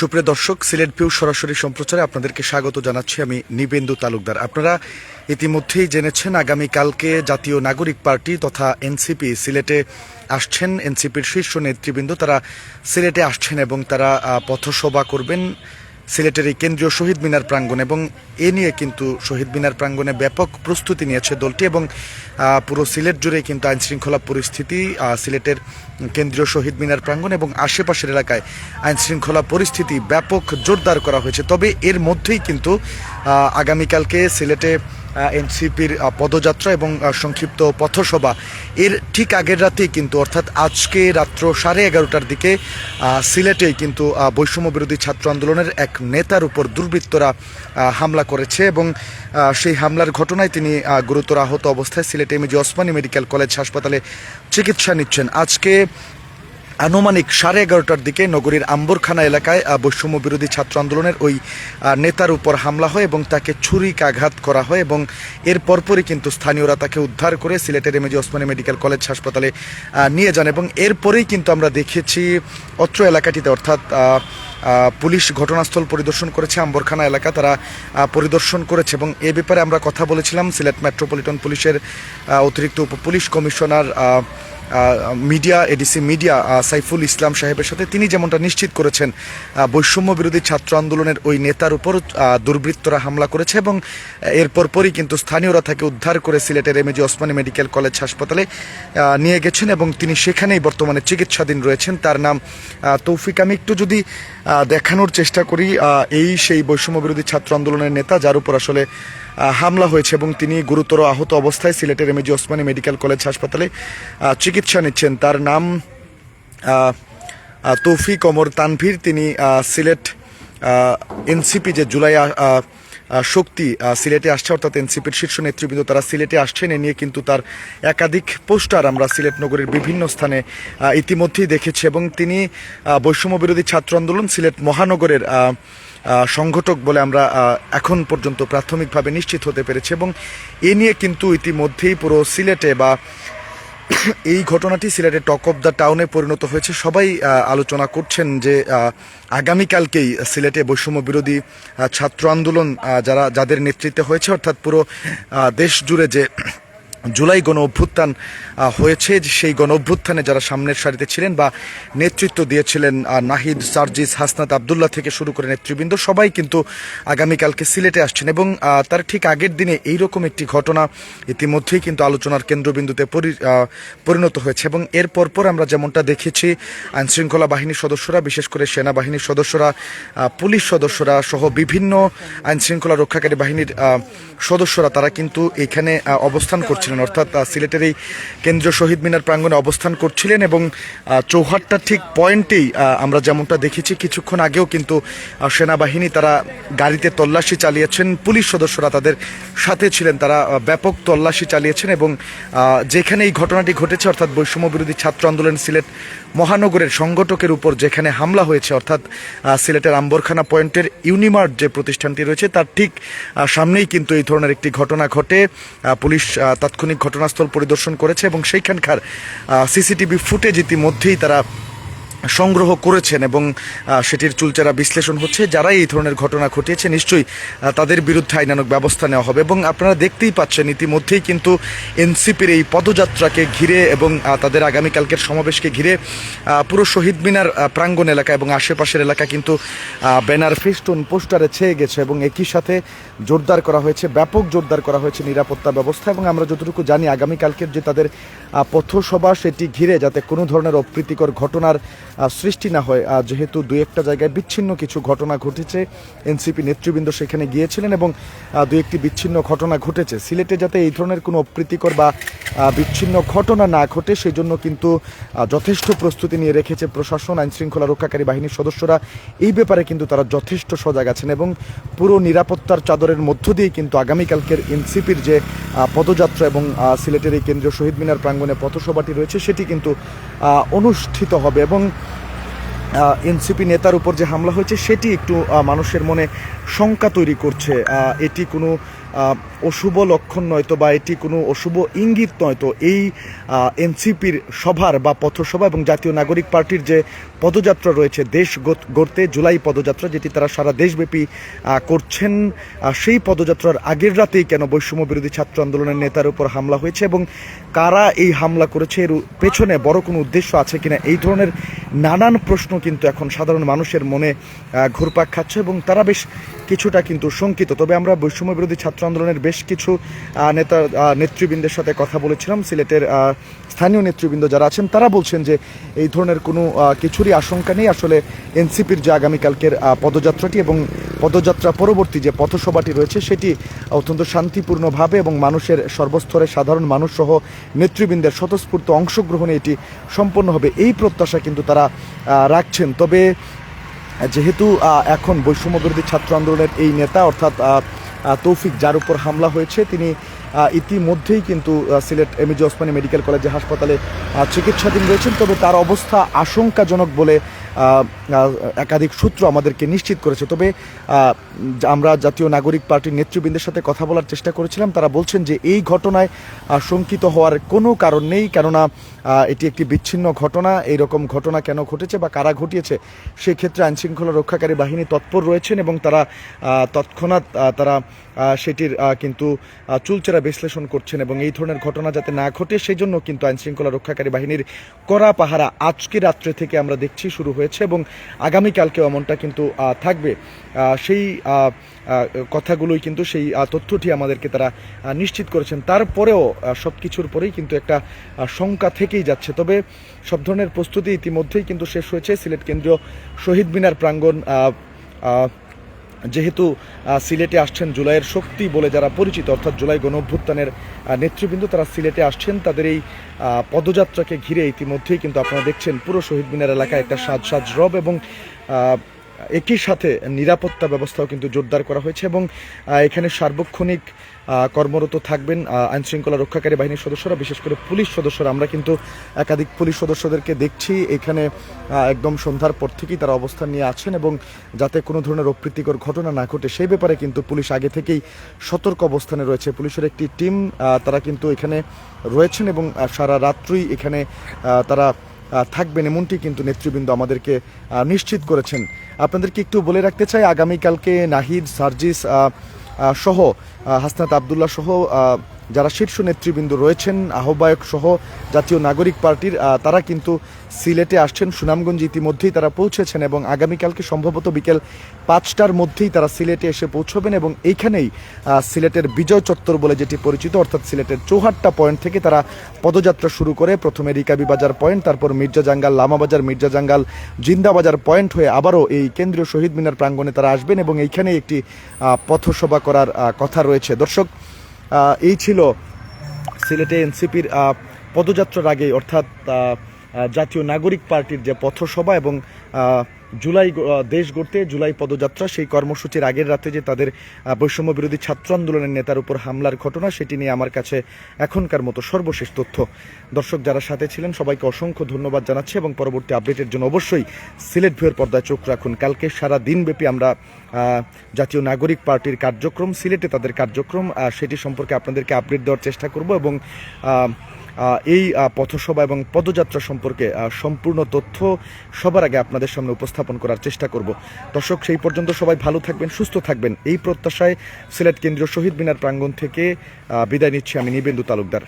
সুপ্রিয় দর্শক, সিলেট ভিউ সরাসরি সম্প্রচারে আপনাদেরকে স্বাগত জানাচ্ছি আমি নিবেন্দু তালুকদার। আপনারা ইতিমধ্যেই জেনেছেন, আগামীকালকে জাতীয় নাগরিক পার্টি তথা এনসিপি সিলেটে আসছেন। এনসিপির শীর্ষ নেতৃবৃন্দ তারা সিলেটে আসছেন এবং তারা পথসভা করবেন। সিলেটের এই কেন্দ্রীয় শহীদ মিনার প্রাঙ্গণ এবং এ নিয়ে কিন্তু শহীদ মিনার প্রাঙ্গণে ব্যাপক প্রস্তুতি নিয়েছে দলটি এবং পুরো সিলেট জুড়ে কিন্তু আইনশৃঙ্খলা পরিস্থিতি সিলেটের কেন্দ্রীয় শহীদ মিনার প্রাঙ্গণ এবং আশেপাশের এলাকায় আইনশৃঙ্খলা পরিস্থিতি ব্যাপক জোরদার করা হয়েছে। তবে এর মধ্যেই কিন্তু আগামীকালকে সিলেটে এনসিপির পদযাত্রা এবং সংক্ষিপ্ত পথসভা। এর ঠিক আগের রাতেই কিন্তু, অর্থাৎ আজকে রাত্র সাড়ে এগারোটার দিকে সিলেটেই কিন্তু বৈষম্য বিরোধী ছাত্র আন্দোলনের এক নেতার উপর দুর্বৃত্তরা হামলা করেছে এবং সেই হামলার ঘটনায় তিনি গুরুতর আহত অবস্থায় Sylhet MAG Osmani medical college হাসপাতালে চিকিৎসা নিচ্ছেন। আজকে আনুমানিক সাড়ে এগারোটার দিকে নগরীর আম্বরখানা এলাকায় বৈষম্য বিরোধী ছাত্র আন্দোলনের ওই নেতার উপর হামলা হয় এবং তাকে ছুরিকাঘাত করা হয় এবং এর পরপরই কিন্তু স্থানীয়রা তাকে উদ্ধার করে সিলেটের এমএজি ওসমানী মেডিকেল কলেজ হাসপাতালে নিয়ে যান এবং এরপরেই কিন্তু আমরা দেখেছি অত্র এলাকাটিতে অর্থাৎ পুলিশ ঘটনাস্থল পরিদর্শন করেছে, আম্বরখানা এলাকা তারা পরিদর্শন করেছে এবং এ ব্যাপারে আমরা কথা বলেছিলাম সিলেট মেট্রোপলিটন পুলিশের অতিরিক্ত উপ police commissioner media ADC media Saiful Islam সাহেবের সাথে তিনি যেমনটা নিশ্চিত করেছেন বৈষম্য বিরোধী ছাত্র আন্দোলনের ওই নেতার উপর দুর্বৃত্তরা হামলা করেছে এবং আহ, এরপর পরই কিন্তু স্থানীয়রা তাকে উদ্ধার করে সিলেটের এমএজি ওসমানী মেডিকেল কলেজ হাসপাতালে নিয়ে গেছেন এবং তিনি সেখানেই বর্তমানে চিকিৎসাধীন রয়েছেন। তার নাম তৌফিক আমি একটু যদি দেখানোর চেষ্টা করি এই সেই বৈষম্য বিরোধী ছাত্র আন্দোলনের নেতা যার উপর আসলে হামলা হয়েছে এবং তিনি গুরুতর আহত অবস্থায় সিলেটের এমএজি ওসমানী মেডিকেল কলেজ হাসপাতালে চিকিৎসা নিচ্ছেন। তার নাম তৌফিক ওমর তানভীর। তিনি সিলেট এনসিপি যে জুলাই শক্তি সিলেটে আসছে, অর্থাৎ এনসিপির শীর্ষ নেতৃবৃন্দ তারা সিলেটে আসছেন। এ নিয়ে কিন্তু তার একাধিক পোস্টার আমরা সিলেট নগরের বিভিন্ন স্থানে ইতিমধ্যেই দেখেছি এবং তিনি বৈষম্য বিরোধী ছাত্র আন্দোলন সিলেট মহানগরের সংগঠক বলে আমরা এখন পর্যন্ত প্রাথমিকভাবে নিশ্চিত হতে পেরেছি এবং এ নিয়ে কিন্তু ইতিমধ্যেই পুরো সিলেটে বা এই ঘটনাটি সিলেটের টক অফ দ্য টাউনে পরিণত হয়েছে। সবাই আলোচনা করছেন যে আগামীকালকেই সিলেটে বৈষম্য বিরোধী ছাত্র আন্দোলন যারা, যাদের নেতৃত্বে হয়েছে, অর্থাৎ পুরো দেশ জুড়ে যে জুলাই গণ অভ্যুত্থান হয়েছে। সেই গণ অভ্যুত্থানে যারা সামনের সারিতে ছিলেন বা নেতৃত্ব দিয়েছিলেন নাহিদ, সার্জিস, হাসনাত আবদুল্লাহ থেকে শুরু করে নেতৃবৃন্দ, সবাই কিন্তু আগামীকালকে সিলেটে আসছেন এবং তার ঠিক আগের দিনে এইরকম একটি ঘটনা ইতিমধ্যেই কিন্তু আলোচনার কেন্দ্রবিন্দুতে পরি- পরিণত হয়েছে এবং এর পরপর আমরা যেমনটা দেখেছি, আইনশৃঙ্খলা বাহিনীর সদস্যরা, বিশেষ করে সেনাবাহিনীর সদস্যরা পুলিশ সদস্যরা সহ বিভিন্ন আইনশৃঙ্খলা রক্ষাকারী বাহিনীর সদস্যরা, তারা কিন্তু এখানে অবস্থান করছিলেন। অর্থাৎ সিলেটের এই কেন্দ্রীয় শহীদ মিনার প্রাঙ্গণে অবস্থান করছিলেন এবং চৌহাট্টার ঠিক পয়েন্টেই আমরা যেমনটা দেখেছি কিছুক্ষণ আগেও কিন্তু সেনাবাহিনী তারা গাড়িতে তল্লাশি চালিয়েছেন। পুলিশ সদস্যরা তাদের সাথে ছিলেন তারা ব্যাপক তল্লাশি চালিয়েছেন এবং যেখানে এই ঘটনাটি ঘটেছে অর্থাৎ বৈষম্য বিরোধী ছাত্র আন্দোলন সিলেট মহানগরের সংগঠকের উপর যেখানে হামলা হয়েছে অর্থাৎ সিলেটের আম্বরখানা পয়েন্টের ইউনিমার্ট যে প্রতিষ্ঠানটি রয়েছে তার ঠিক সামনেই কিন্তু এই ধরনের একটি ঘটনা ঘটে। পুলিশ আহ, তাৎক্ষণিক ঘটনাস্থল পরিদর্শন করেছে এবং সেইখানকার সিসিটিভি ফুটেজ ইতিমধ্যেই তারা সংগ্রহ করেছেন এবং সেটির চুলচেরা বিশ্লেষণ হচ্ছে যারা এই ধরনের ঘটনা ঘটিয়েছে নিশ্চয়ই তাদের বিরুদ্ধে আইনানুক ব্যবস্থা নেওয়া হবে এবং আপনারা দেখতেই পাচ্ছেন ইতিমধ্যেই কিন্তু এনসিপির এই পদযাত্রাকে ঘিরে এবং তাদের আগামীকালকের সমাবেশকে ঘিরে পুরো শহীদ মিনার প্রাঙ্গণ এলাকা এবং আশেপাশের এলাকা কিন্তু ব্যানার ফেস্টুন, পোস্টারে ছেয়ে গেছে এবং একই সাথে জোরদার করা হয়েছে, ব্যাপক জোরদার করা হয়েছে নিরাপত্তা ব্যবস্থা এবং আমরা যতটুকু জানি আগামীকালকের যে তাদের পথসভা সেটি ঘিরে যাতে কোনো ধরনের অপ্রীতিকর ঘটনার সৃষ্টি না হয়। যেহেতু দুই একটা জায়গায় বিচ্ছিন্ন কিছু ঘটনা ঘটেছে, এনসিপি নেতৃবৃন্দ সেখানে গিয়েছিলেন এবং দু একটি বিচ্ছিন্ন ঘটনা ঘটেছে। সিলেটে যাতে এই ধরনের কোনো অপ্রীতিকর বা বিচ্ছিন্ন ঘটনা না ঘটে সেই জন্য কিন্তু যথেষ্ট প্রস্তুতি নিয়ে রেখেছে প্রশাসন আইন শৃঙ্খলা রক্ষাকারী বাহিনীর সদস্যরা। এই ব্যাপারে কিন্তু তারা যথেষ্ট সজাগ আছেন এবং পুরো নিরাপত্তার চাদরের মধ্য দিয়ে কিন্তু আগামীকালকের এনসিপির যে পদযাত্রা এবং সিলেটের এই কেন্দ্রীয় শহীদ মিনার প্রাঙ্গণে পথসভাটি রয়েছে, সেটি কিন্তু অনুষ্ঠিত হবে এবং এনসিপি নেতার উপর যে হামলা হয়েছে, সেটি একটু মানুষের মনে শঙ্কা তৈরি করছে। এটি কোনো অশুভ লক্ষণ নয়তো বা এটি কোনো অশুভ ইঙ্গিত নয়তো, এই এনসিপির সভার বা পথসভা এবং জাতীয় নাগরিক পার্টির যে পদযাত্রা রয়েছে, দেশ গড়তে জুলাই পদযাত্রা যেটি তারা সারা দেশব্যাপী করছেন সেই পদযাত্রার আগের রাতেই কেন বৈষম্য বিরোধী ছাত্র আন্দোলনের নেতার উপর হামলা হয়েছে এবং কারা এই হামলা করেছে, এর পেছনে বড় কোনো উদ্দেশ্য আছে কিনা, এই ধরনের নানান প্রশ্ন কিন্তু এখন সাধারণ মানুষের মনে ঘুরপাক খাচ্ছে এবং তারা বেশ কিছুটা কিন্তু শঙ্কিত। তবে আমরা বৈষম্য বিরোধী ছাত্র আন্দোলনের বেশ কিছু নেতা নেতৃবৃন্দের সাথে কথা বলেছিলাম, সিলেটের স্থানীয় নেতৃবৃন্দ যারা আছেন, তারা বলছেন যে এই ধরনের কোনো কিছুরই আশঙ্কা নেই। আসলে এনসিপির যে আগামীকালকের পদযাত্রাটি এবং পদযাত্রা পরবর্তী যে পথসভাটি রয়েছে, সেটি অত্যন্ত শান্তিপূর্ণভাবে এবং মানুষের সর্বস্তরে সাধারণ মানুষ সহ নেতৃবৃন্দের স্বতঃস্ফূর্ত অংশগ্রহণে এটি সম্পন্ন হবে। এই প্রত্যাশা কিন্তু তারা রাখছেন। তবে যেহেতু এখন বৈষম্য বিরোধী ছাত্র আন্দোলনের এই নেতা, অর্থাৎ তৌফিক, যার উপর হামলা হয়েছে। তিনি ইতিমধ্যেই কিন্তু সিলেট এমএজি ওসমানী মেডিকেল কলেজে হাসপাতালে চিকিৎসাধীন রয়েছেন। তবে তার অবস্থা আশঙ্কাজনক বলে একাধিক সূত্র আমাদেরকে নিশ্চিত করেছে। তবে আমরা জাতীয় নাগরিক পার্টির নেতৃবৃন্দের সাথে কথা বলার চেষ্টা করেছিলাম, তারা বলছেন যে এই ঘটনায় শঙ্কিত হওয়ার কোনো কারণ নেই, কেননা এটি একটি বিচ্ছিন্ন ঘটনা। এই রকম ঘটনা কেন ঘটেছে বা কারা ঘটিয়েছে, সেক্ষেত্রে আইনশৃঙ্খলা রক্ষাকারী বাহিনী তৎপর রয়েছেন এবং তারা তৎক্ষণাৎ তারা সেটির কিন্তু চুলচেরা বিশ্লেষণ করছেন এবং এই ধরনের ঘটনা যাতে না ঘটে সেই জন্য কিন্তু আইনশৃঙ্খলা রক্ষাকারী বাহিনীর কড়া পাহারা আজকে রাত্রে থেকে আমরা দেখছি, শুরু হয়েছে এবং আগামীকালকেও এমনটা কিন্তু থাকবে। সেই কথাগুলোই কিন্তু সেই তথ্যটি আমাদেরকে তারা নিশ্চিত করেছেন। তারপরেও সব কিছুর পরেই কিন্তু একটা শঙ্কা থেকেই যাচ্ছে। তবে সব ধরনের প্রস্তুতি ইতিমধ্যেই কিন্তু শেষ হয়েছে। সিলেট কেন্দ্রীয় শহীদ মিনার প্রাঙ্গণ যেহেতু সিলেটে আসছেন জুলাইয়ের শক্তি বলে যারা পরিচিত, অর্থাৎ জুলাই গণ অভ্যুত্থানের নেতৃবৃন্দ তারা সিলেটে আসছেন, তাদের এই পদযাত্রাকে ঘিরে ইতিমধ্যেই কিন্তু আপনারা দেখছেন পুরো শহীদ মিনার এলাকায় একটা সাজ সাজ রব এবং একই সাথে নিরাপত্তা ব্যবস্থাও কিন্তু জোরদার করা হয়েছে এবং এখানে সার্বক্ষণিক কর্মরত থাকবেন আইন শৃঙ্খলা রক্ষাকারী বাহিনীর সদস্যরা, বিশেষ করে পুলিশ সদস্যরা। আমরা কিন্তু একাধিক পুলিশ সদস্যদেরকে দেখছি। এখানে একদম সন্ধ্যার পর থেকেই তারা অবস্থান নিয়ে আছেন এবং যাতে কোনো ধরনের অপ্রীতিকর ঘটনা না ঘটে, সেই ব্যাপারে কিন্তু পুলিশ আগে থেকেই সতর্ক অবস্থানে রয়েছে। পুলিশের একটি টিম তারা কিন্তু এখানে রয়েছেন এবং সারা রাত্রি এখানে তারা থাকবেন এমনটি কিন্তু নেতৃবৃন্দ আমাদেরকে নিশ্চিত করেছেন। আপনাদেরকে একটু বলে রাখতে চাই, আগামীকালকে নাহিদ, সার্জিস সহ হাসনাত আবদুল্লাহ সহ যারা শীর্ষ নেতৃবৃন্দ রয়েছেন, আহ্বায়ক সহ জাতীয় নাগরিক পার্টির তারা কিন্তু সিলেটে আসছেন। সুনামগঞ্জ ইতিমধ্যেই তারা পৌঁছেছেন এবং আগামীকালকে সম্ভবত বিকেল পাঁচটার মধ্যেই তারা সিলেটে এসে পৌঁছবেন এবং এইখানেই সিলেটের বিজয় চত্বর বলে যেটি পরিচিত, অর্থাৎ সিলেটের চৌহাট্টা পয়েন্ট থেকে তারা পদযাত্রা শুরু করে। প্রথমে রিকাবি বাজার পয়েন্ট, তারপর মির্জা জাঙ্গাল লামাবাজার মির্জা জাঙ্গাল জিন্দাবাজার পয়েন্ট হয়ে আবারও এই কেন্দ্রীয় শহীদ মিনার প্রাঙ্গণে তারা আসবেন এবং এইখানেই একটি পথসভা করার কথা রয়েছে। দর্শক এই ছিল সিলেটে এনসিপির পদযাত্রার আগে অর্থাৎ জাতীয় নাগরিক পার্টির যে পথসভা এবং জুলাই দেশ গড়তে জুলাই পদযাত্রা, সেই কর্মসূচির আগের রাতে যে তাদের বৈষম্য বিরোধী ছাত্র আন্দোলনের নেতার উপর হামলার ঘটনা, সেটি নিয়ে আমার কাছে এখনকার মতো সর্বশেষ তথ্য। দর্শক যারা সাথে ছিলেন, সবাইকে অসংখ্য ধন্যবাদ জানাচ্ছি এবং পরবর্তী আপডেটের জন্য অবশ্যই সিলেট ভিউয়ের পর্দায় চোখ রাখুন। কালকে সারা দিনব্যাপী আমরা জাতীয় নাগরিক পার্টির কার্যক্রম, সিলেটে তাদের কার্যক্রম সেটি সম্পর্কে আপনাদেরকে আপডেট দেওয়ার চেষ্টা করব এবং এই পথসভা এবং পদযাত্রা সম্পর্কে সম্পূর্ণ তথ্য সবার আগে আপনাদের সামনে উপস্থাপন করার চেষ্টা করব। দর্শক, সেই পর্যন্ত সবাই ভালো থাকবেন, সুস্থ থাকবেন। এই প্রত্যাশায় সিলেট কেন্দ্রীয় শহীদ মিনার প্রাঙ্গণ থেকে বিদায় নিচ্ছি আমি নিবেন্দু তালুকদার।